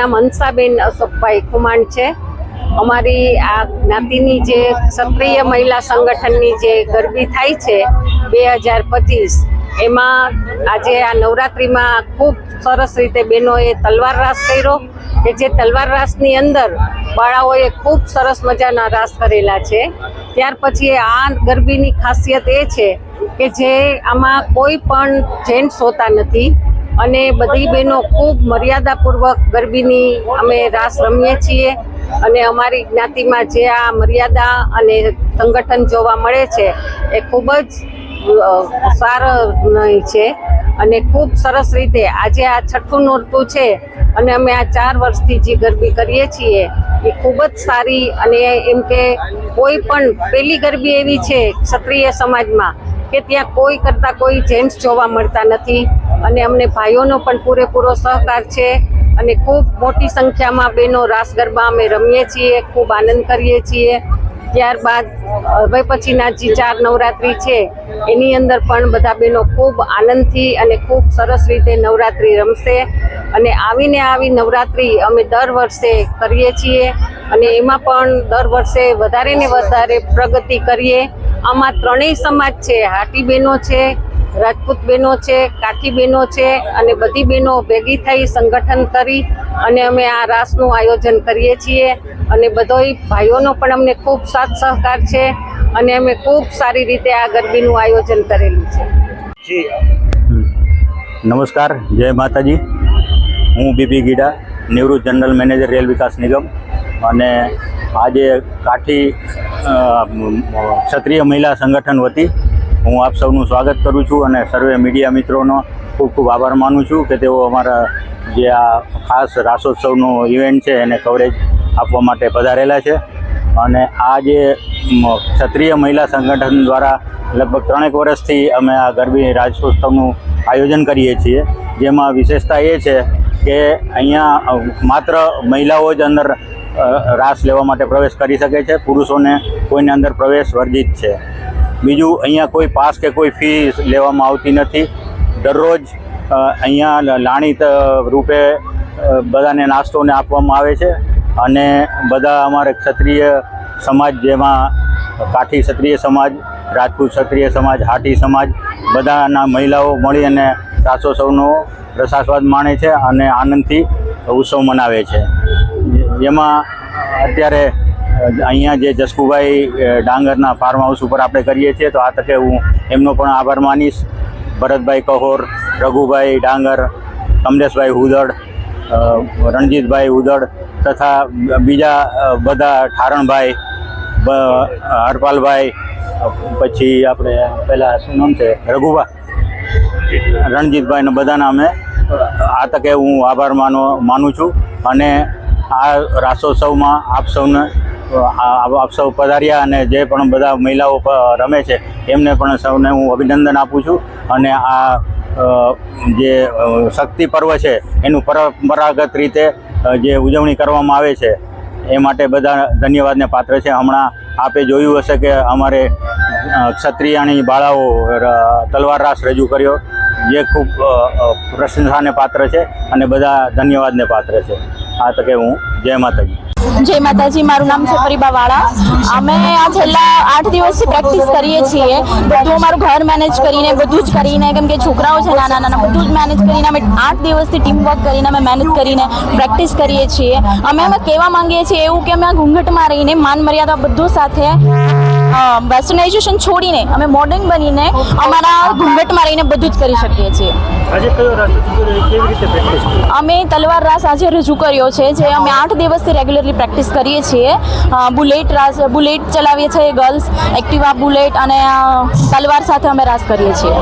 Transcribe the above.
નામ હંસાબેન અશોકભાઈ ખુમાણ છે. અમારી આ જ્ઞાતિની જે સક્રિય મહિલા સંગઠનની જે ગરબી થાય છે બે હજાર પચીસ, એમાં આજે આ નવરાત્રિમાં ખૂબ સરસ રીતે બહેનોએ તલવાર રાસ કર્યો કે જે તલવાર રાસની અંદર બાળાઓએ ખૂબ સરસ મજાના રાસ કરેલા છે. ત્યાર પછી આ ગરબીની ખાસિયત એ છે કે જે આમાં કોઈ પણ જેન્ટ્સ હોતા નથી. અને બધી બહેનો ખૂબ મર્યાદાપૂર્વક ગરબીની અમે રાસ રમીએ છીએ. અને અમારી જ્ઞાતિમાં જે આ મર્યાદા અને સંગઠન જોવા મળે છે, એ ખૂબ જ સારા છે. અને ખૂબ સરસ રીતે આજે આ છઠ્ઠું નોરતું છે અને અમે આ ચાર વર્ષથી જે ગરબી કરીએ છીએ, એ ખૂબ જ સારી અને એમ કે કોઈ પણ પહેલી ગરબી એવી છે ક્ષત્રિય સમાજમાં કે ત્યાં કોઈ કરતાં કોઈ જેન્ટ્સ જોવા મળતા નથી. અને અમને ભાઈઓનો પણ પૂરેપૂરો સહકાર છે અને ખૂબ મોટી સંખ્યામાં બહેનો રાસ ગરબા અમે રમીએ છીએ, ખૂબ આનંદ કરીએ છીએ. ત્યારબાદ હવે પછીના જે ચાર નવરાત્રિ છે, એની અંદર પણ બધા બહેનો ખૂબ આનંદથી અને ખૂબ સરસ રીતે નવરાત્રિ રમશે. અને આવીને આવી નવરાત્રિ અમે દર વર્ષે કરીએ છીએ અને એમાં પણ દર વર્ષે વધારે ને વધારે પ્રગતિ કરીએ. આમાં ત્રણેય સમાજ છે, હાટી બહેનો છે રાજપૂત બહેનો છે કાઠી બહેનો છે અને બધી બહેનો ભેગી થઈ સંગઠન કરી અને અમે આ રાસનું આયોજન કરીએ છીએ. અને બધોય ભાઈઓનો પણ અમને ખૂબ સાથ સહકાર છે અને અમે ખૂબ સારી રીતે આ ગરબીનું આયોજન કરેલું છે. જી. નમસ્કાર જય માતાજી. હું બીબી ગીડા નિવૃત્ત જનરલ મેનેજર રેલ વિકાસ નિગમ. અને આજે કાઠી ક્ષત્રિય મહિલા સંગઠન વતી હું આપ સૌનું સ્વાગત કરું છું અને સર્વે મીડિયા મિત્રોનો ખૂબ ખૂબ આભાર માનું છું કે તેઓ અમારા જે આ ખાસ રાસોત્સવનો ઇવેન્ટ છે એને કવરેજ આપવા માટે પધારેલા છે. અને આ જે ક્ષત્રિય મહિલા સંગઠન દ્વારા લગભગ ત્રણેક વર્ષથી અમે આ ગરબી રાજોત્સવનું આયોજન કરીએ છીએ. જેમાં વિશેષતા એ છે કે અહીંયા માત્ર મહિલાઓ જ અંદર રાસ લેવા માટે પ્રવેશ કરી શકે છે. પુરુષોને કોઈને અંદર પ્રવેશ વર્જિત છે. બીજું અહીંયા કોઈ પાસ કે કોઈ ફી લેવામાં આવતી નથી. દરરોજ અહીંયા લાણીત રૂપે બધાને નાસ્તોને આપવામાં આવે છે અને બધા અમારે ક્ષત્રિય સમાજ જેમાં કાઠી ક્ષત્રિય સમાજ, રાજપૂત ક્ષત્રિય સમાજ, હાટી સમાજ, બધાના મહિલાઓ મળી અને રાસોત્સવનો રસાસ્વાદ માણે છે અને આનંદથી ઉત્સવ મનાવે છે. જેમાં અત્યારે અહીંયા જે જસકુભાઈ ડાંગરના ફાર્મ હાઉસ ઉપર આપણે કરીએ છીએ, તો આ તકે હું એમનો પણ આભાર માનીશ. ભરતભાઈ કહોર, રઘુભાઈ ડાંગર, કમલેશભાઈ હુદડ રણજીતભાઈ હુદડ તથા બીજા બધા ઠારણભાઈ હરપાલભાઈ, પછી આપણે પહેલાં શું નામ છે? રઘુભા રણજીતભાઈને બધાના અમે આ તકે હું આભાર માનો, માનું છું. અને આ રાસોત્સવમાં આપ સૌને આપ સૌ પધાર્યા અને જે પણ બધા મહિલાઓ રમે છે, એમને પણ સૌને હું અભિનંદન આપું છું. અને આ જે શક્તિ પર્વ છે, એનું પરંપરાગત રીતે જે ઉજવણી કરવામાં આવે છે, એ માટે બધા ધન્યવાદને પાત્ર છે. હમણાં આપે જોયું હશે કે અમારે ક્ષત્રિયાણી બાળાઓ તલવાર રાસ રજૂ કર્યો. જે ખૂબ પ્રશંસાને પાત્ર છે અને બધા ધન્યવાદને પાત્ર છે. આ તકે હું જય માતાજી. જય માતાજી, મારું નામ છે પરિબા વાળા અમે આ છેલ્લા આઠ દિવસથી પ્રેક્ટિસ કરીએ છીએ. બધું અમારું ઘર મેનેજ કરીને, બધું જ કરીને, કેમ કે છોકરાઓ છે, નાના નાના, બધું જ મેનેજ કરીને અમે આઠ દિવસથી ટીમ વર્ક કરીને, અમે મેનેજ કરીને પ્રેક્ટિસ કરીએ છીએ. અમે અમે કહેવા માંગીએ છીએ એવું કે અમે આ ઘૂંઘટમાં રહીને માન મર્યાદા બધું સાથે વેસ્ટર્નાઇઝેશન છોડીને અમે મોડર્ન બનીને અમારા ઘૂંઘટમાં રહીને બધું જ કરી શકીએ છીએ. અમે તલવાર રાસ આજે રજૂ કર્યો છે જે અમે આઠ દિવસથી રેગ્યુલરલી પ્રેક્ટિસ કરીએ છીએ. બુલેટ રાસ બુલેટ ચલાવીએ છીએ ગર્લ્સ એક્ટિવા બુલેટ અને તલવાર સાથે અમે રાસ કરીએ છીએ.